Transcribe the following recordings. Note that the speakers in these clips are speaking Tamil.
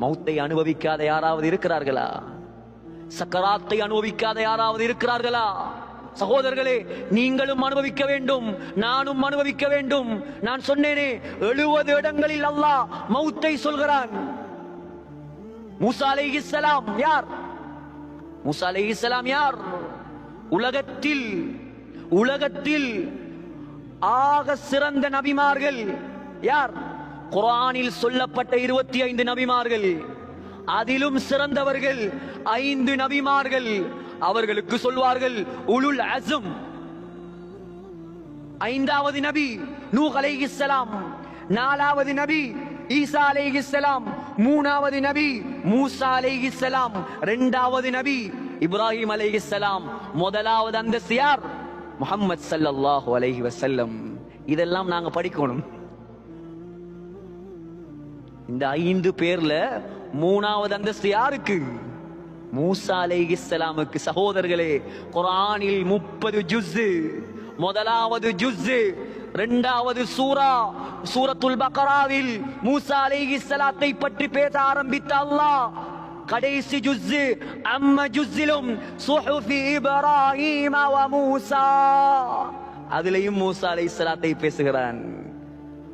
மௌத்தை அனுபவிக்காத யாராவது இருக்கிறார்களா? சக்கராத்தை அனுபவிக்காத யாராவது இருக்கிறார்களா? சகோதரர்களே நீங்களும் அனுபவிக்க வேண்டும். நானும் அனுபவிக்க வேண்டும். நான் சொன்னேனே எழுபது இடங்களில் அல்லாஹ் மௌத்தை சொல்கிறான். மூசா அலைஹிஸ்ஸலாம் யார்? மூசா அலைஹிஸ்ஸலாம் யார்? உலகத்தில் உலகத்தில் ஆக சிறந்த நபிமார்கள் யார்? குரானில் சொல்லப்பட்ட இருபத்தி ஐந்து நபிமார்கள் அதிலும் சிறந்தவர்கள் ஐந்து நபிமார்கள். அவர்களுக்கு சொல்வார்கள் உளுல் அசும் ஐந்தாவது நபி நூஹ் அலைஹிஸ்ஸலாம் நாலாவது நபி ஈசா அலைஹிஸ்ஸலாம் மூணாவது நபி மூசா அலைஹிஸ்ஸலாம் இரண்டாவது நபி இப்ராஹிம் அலைஹிஸ்ஸலாம் முதலாவது அந்த சியார் முஹம்மது ஸல்லல்லாஹு அலைஹி வஸல்லம். இதெல்லாம் நாங்க படிக்கணும். இந்த ஐந்து பேர்ல மூணாவது அந்தஸ்து யாருக்கு? மூசா அலைஹிஸ்ஸலாமுக்கு சகோதரர்களே குரானில் முப்பது ஜுஸ்ஸு முதலாவது ஜுஸ்ஸு இரண்டாவது சூரா சூரத்துல் பக்கராவில் மூசா அலைஹிஸ்ஸலாத்தை பற்றி பேச ஆரம்பித்த அல்லாஹ் கடைசி ஜுஸ்ஸு அம்ம ஜுஸ்ஸிலும் சுஹுஃபி இப்ராஹீம வ மூசா. அதிலேயும் மூசா அலைஹிஸ்ஸலாத்தை பேசுகிறான்.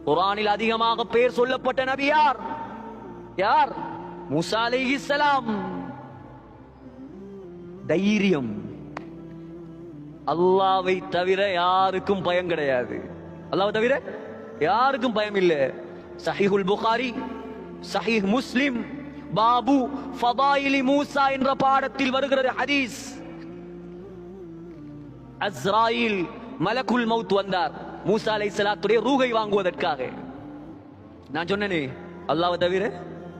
குரானில் அதிகமாக பெயர் சொல்லப்பட்ட நபி யார்? யார்? தைரியம். அல்லாவை தவிர யாருக்கும் பயம் கிடையாது. அல்லாவை தவிர யாருக்கும் பயம் இல்லை. சஹிஹுல் புகாரி சஹிஹ் முஸ்லிம் பாபு ஃபதாயிலி மூசா என்ற பாடத்தில் வருகிறது ஹதீஸ். அஸ்ராயில் மலக்குல் மவுத் வந்தார். மூசா அலை சலாத்துடைய ரூகை வாங்குவதற்காக. நான் சொன்னேனே அல்லாவை தவிர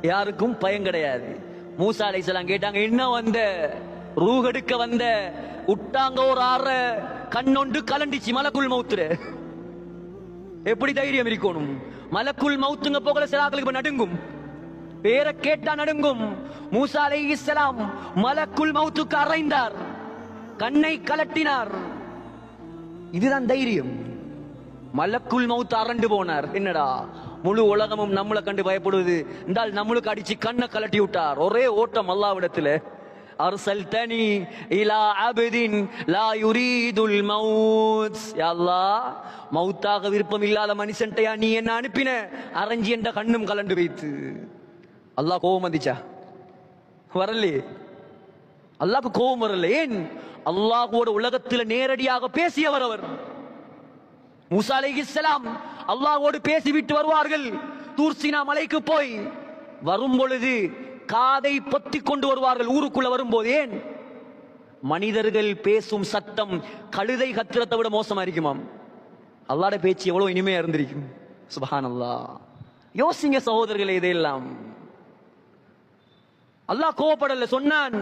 யாருக்கும் பயம் கிடையாது. மூசா அலை சலாம் கேட்டாங்க என்ன வந்த? ரூகெடுக்க வந்த? உட்டாங்க ஒரு ஆற கண்ணொண்டு கலண்டிச்சு மலக்குள் மௌத்துரு எப்படி தைரியம் இருக்கணும்? மலக்குள் மௌத்துங்க போகல சிலாக்களுக்கு இப்ப நடுங்கும். பேரை கேட்டா நடுங்கும். மூசா அலை இஸ்லாம் மலக்குள் மௌத்துக்கு அறைந்தார் கண்ணை கலட்டினார். இதுதான் தைரியம். மலக்குள் மவுத்து அரண்டு போனார். என்னடா? முழு உலகமும் நம்மளை கண்டு பயப்படுவது. என்றால் நம்மளுக்கு அடிச்சு கண்ணை கலட்டி விட்டார். ஒரே ஓட்டம் அல்லாவிடத்துல. அர்சல்தனி இலா அபதின் லா யுரீதுல் மவுத். யல்லா அல்லாஹ் மவுத்தாக விருப்பம் இல்லாத மனுஷன்டையா நீ என்ன அனுப்பின? அரஞ்சி என்ற கண்ணும் கலண்டு வைத்து. அல்லாஹ் கோபம் வந்துச்சா? வரலே அல்லாஹ்க்கு கோபம் வரல. ஏன்? அல்லாஹ்வோட உலகத்துல நேரடியாக பேசியவர் அவர். மூசா அலைஹிஸ்ஸலாம் அல்லாஹ்வோடு பேசிவிட்டு வருவார்கள். தூர்சினா மலைக்கு போய் வரும் பொழுது காதை பொத்தி கொண்டு வருவார்கள். ஊருக்குள்ள வரும்போது ஏன்? மனிதர்கள் பேசும் சத்தம் கழுதை கத்திரத்தை விட மோசமா இருக்குமாம். அல்லாட பேச்சு எவ்வளவு இனிமையா இருந்திருக்கும். சுபஹான் யோசிங்க சகோதரர்களே இதையெல்லாம். அல்லாஹ் கோவப்படல சொன்னான்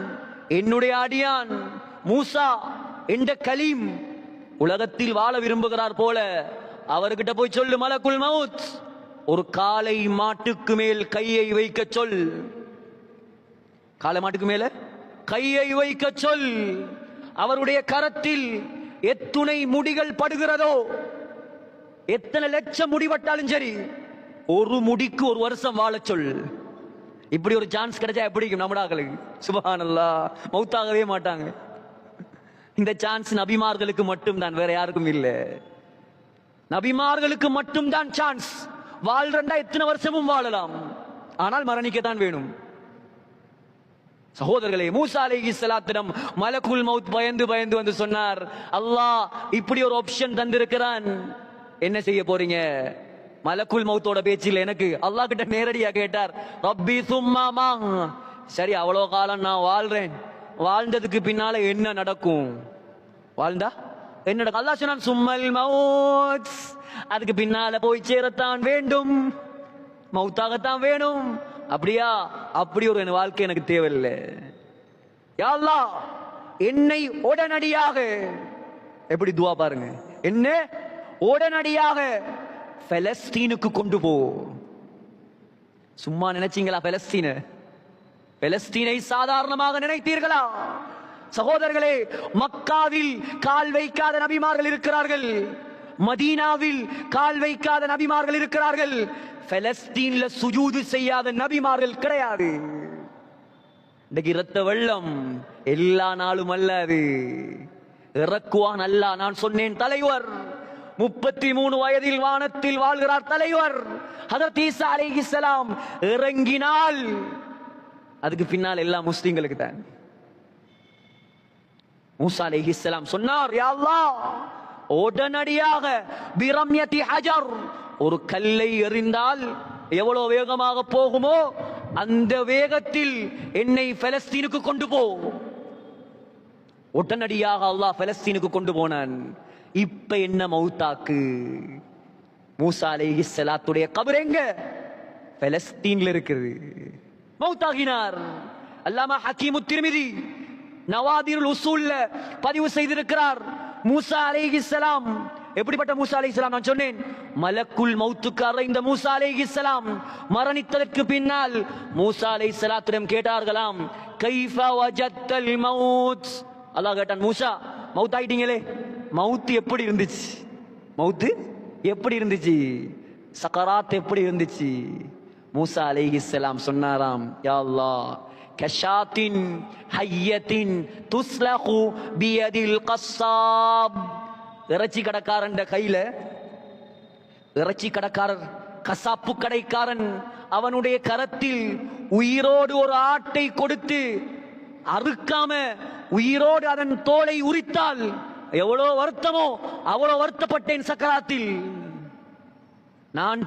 என்னுடைய அடியான் மூசா என்ற கலீம் உலகத்தில் வாழ விரும்புகிறார் போல அவர்கிட்ட போய் சொல்லு மலக்குள் மவுத். ஒரு காலை மாட்டுக்கு மேல் கையை வைக்க சொல். காலை மாட்டுக்கு மேல கையை வைக்க சொல். அவருடைய கரத்தில் எத்துணை முடிகள் படுகிறதோ எத்தனை லட்சம் முடிவட்டாலும் சரி ஒரு முடிக்கு ஒரு வருஷம் வாழச் சொல். இப்படி ஒரு சான்ஸ் கிடைச்சா எப்படி இருக்கும் நம்மடாக்களுக்கு சுபஹானல்லா மவுத்தாகவே மாட்டாங்க. இந்த சான்ஸ் நபிமார்களுக்கு மட்டும் தான் வேற யாருக்கும் இல்ல. நபிமார்களுக்கு மட்டும்தான் சான்ஸ் வாழ்றண்டா எத்தனை வருஷமும் வாழலாம். ஆனால் மரணிக்கத்தான் வேணும். சகோதரர்களே மூசா அலைஹி ஸலாத்திடம் மலக்குல் மவுத் பயந்து பயந்து வந்து சொன்னார் அல்லாஹ் இப்படி ஒரு ஆப்ஷன் தந்திருக்கிறான். என்ன செய்ய போறீங்க? மலக்குல் மவுத்தோட பேச்சில் எனக்கு அல்லாஹ் கிட்ட நேரடியா கேட்டார் ரப்பி சும்மா சரி அவ்வளோ காலம் நான் வாழ்றேன். வாழ்ந்ததுக்கு பின்னால என்ன நடக்கும்? வாழ்ந்தா? என்ன நடக்கும்? அல்லா சொன்னான் சும்மல் மவுத். அதுக்கு பின்னால போய் சேரத்தான் வேண்டும். மவுத்தாகத்தான் வேணும். அப்படியா? அப்படி ஒரு என் வாழ்க்கை எனக்கு தேவையில்லை. யாழ்லா என்னை உடனடியாக எப்படி துவா பாருங்க. என்ன? உடனடியாக பெலஸ்தீனுக்கு கொண்டு போ. சும்மா நினைச்சீங்களா பெலஸ்தீன பெலஸ்தீனை சாதாரணமாக நினைத்தீர்களா? சகோதரர்களே மக்காவில் கால் வைக்காத நபிமார்கள் இருக்கிறார்கள். மதீனாவில் கால் வைக்காத நபிமார்கள் இருக்கிறார்கள். பெலஸ்தீன்ல சுஜூது செய்யாத நபிமார்கள் கிடையாது. இன்னைக்கு இரத்த வெள்ளம் எல்லா நாளும் அல்ல அது. இறக்குவான் அல்ல நான் சொன்னேன் தலைவர். முப்பத்தி மூணு வயதில் வானத்தில் வாழ்கிறார் தலைவர். ஹதரத் ஈசா அலைஹிஸ்ஸலாம் இறங்கினால் அதுக்கு பின்னால் எல்லா முஸ்லீம்களுக்கு தான். மூசா அலைஹிஸ்ஸலாம் சொன்னார் யா உடனடியாக பிரம்யதி ஹஜர் ஒரு கல்லை எறிந்தால் எவ்வளவு வேகமாக போகுமோ அந்த வேகத்தில் என்னை பலஸ்தீனுக்கு கொண்டு போ. உடனடியாக அல்லாஹ் பலஸ்தீனுக்கு கொண்டு போனான். இப்ப என்ன மௌத்தாக்கு? மூசா அலைஹிஸ்ஸலாத்துடைய கபர் எங்க? பலஸ்தீன்ல இருக்குது. மௌத்தாகினார். அல்லாமா ஹக்கீமு திருமிதி நவாதிருல் உசூல்ல பதிவு செய்திருக்கிறார். மூசா அலைஹிஸ்ஸலாம் எப்படிப்பட்ட மூசா அலைஹிஸ்ஸலாம் நான் சொன்னேன்? மலக்குல் மௌத்துக்கு அறைந்த மூசா அலைஹிஸ்ஸலாம் மரணித்ததற்கு பின்னால் மூசா அலைஹிஸ்ஸலாத்திடம் கேட்டார்களாம் கைஃப வஜத்தல் மௌத் அல்லாஹ் கேட்டான் மூசா மவுத் ஆயிட்டீங்களே? மவுத் எப்படி இருந்துச்சு? மவுத்து எப்படி இருந்துச்சு? சக்கராத் எப்படி இருந்துச்சு? மூசா அலிஹிஸ்லாம் சொன்னாராம் யாழ்லா கஷாத்தின் ஹையத்தின் துஸ்லகு பியதில் கசாப் இறைச்சி கடைக்காரன் கையில இறைச்சி கடைக்காரர் கசாப்பு கடைக்காரன் அவனுடைய கரத்தில் உயிரோடு ஒரு ஆட்டை கொடுத்து அறுக்காம உயிரோடு அதன் தோலை உரித்தால் எவ்வளோ வருத்தமோ அவ்வளோ வருத்தப்பட்டேன் சக்கராத்தில். நான்